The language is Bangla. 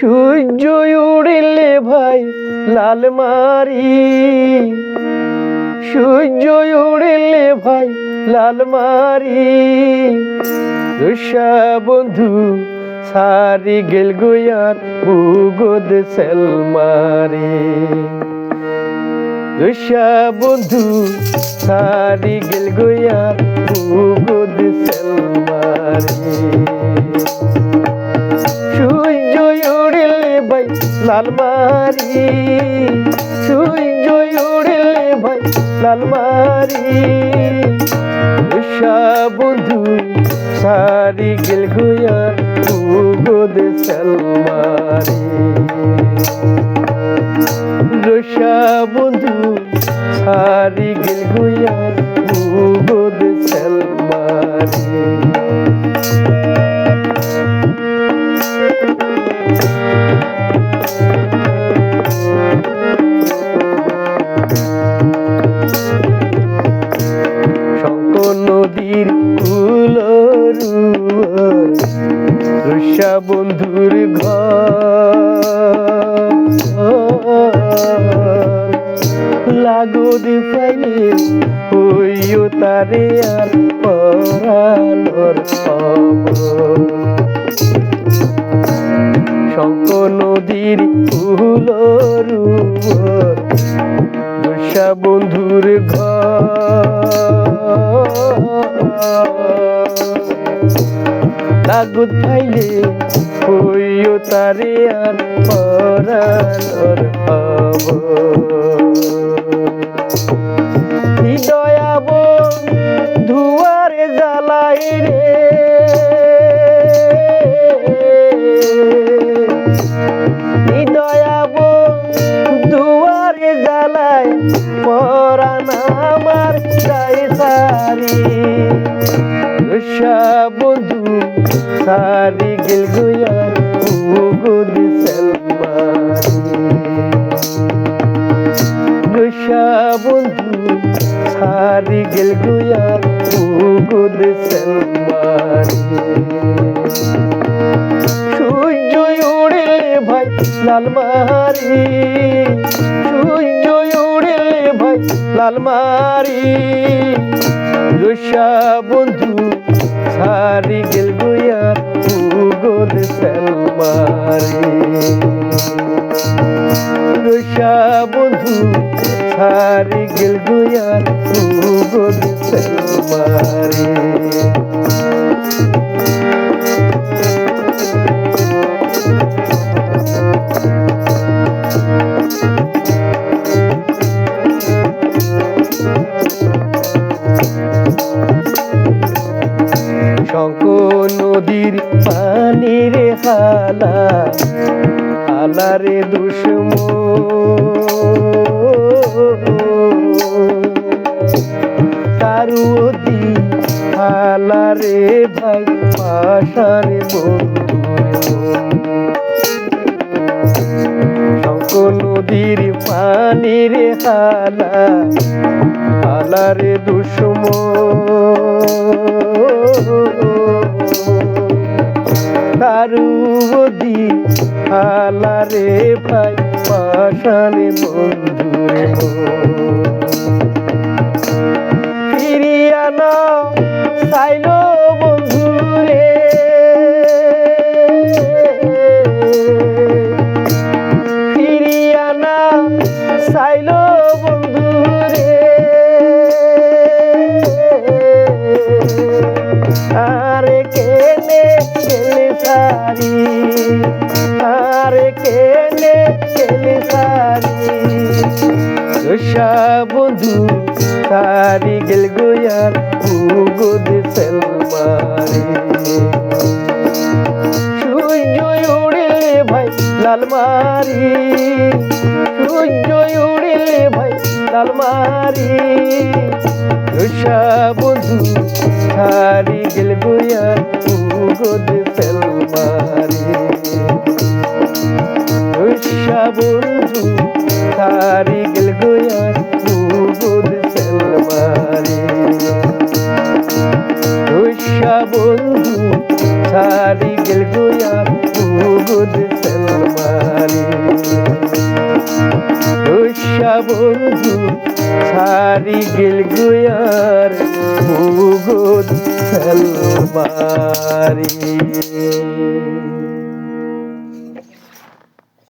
সূর্য উড়িলে ভাই লাল মারি। সূর্য উড়িলে ভাই লাল মারি। রুষা বন্ধু, সারি গেল গুয়ার বুগদ সেল মারি। রুষা বন্ধু, সারি গেল গুয়ার বুগদ সেল মারি সূর্য উড়লে ভাই লাল মারি বন্ধু সারি গেল গুয়ার উগদ সালমারি। রসা লাগোদ ফাইলে হইও তারে আর খবর শঙ্ক নদীর কুলরুয়ার রুষা বন্ধুর ঘর। লাগুত পাইলে হইও তারে আর পরানোর সারি গেল গুয়ার উগুদ সলমারি। রসা বন্ধু, সারি গেল গুয়ার সূর্য উড়িলে ভাই লাল মারি সূর্য উড়িলে ভাই লাল মারি রসা বন্ধু, সারি গেল সালমারি রসা বন্ধু সারি গেল গুয়ার শঙ্ক হালারে দুশ্ম তারুদি হালারে ভাই পাশারে বন্ধু। শঙ্ক নদীর পানির হালা হালারে দুশ্ম তারুদি হালারে ভাই পাশানে বন্ধুরে ফিরিয়া না সারি গেল গোয়ার উগদ সেলমারি। সূর্য উড়িলে ভাই লাল মারি সূর্য উড়িলে ভাই লাল মারি রসা বন্ধু সারি গেল গোয়ার উগদ সেলমারি। রসা বন্ধু সারি গেল গোয়ার বন্ধু সারি গেল গোয়ার উগদ সালমারি রসা বন্ধু সারি গেল গুয়ার ভূগোল সালমারি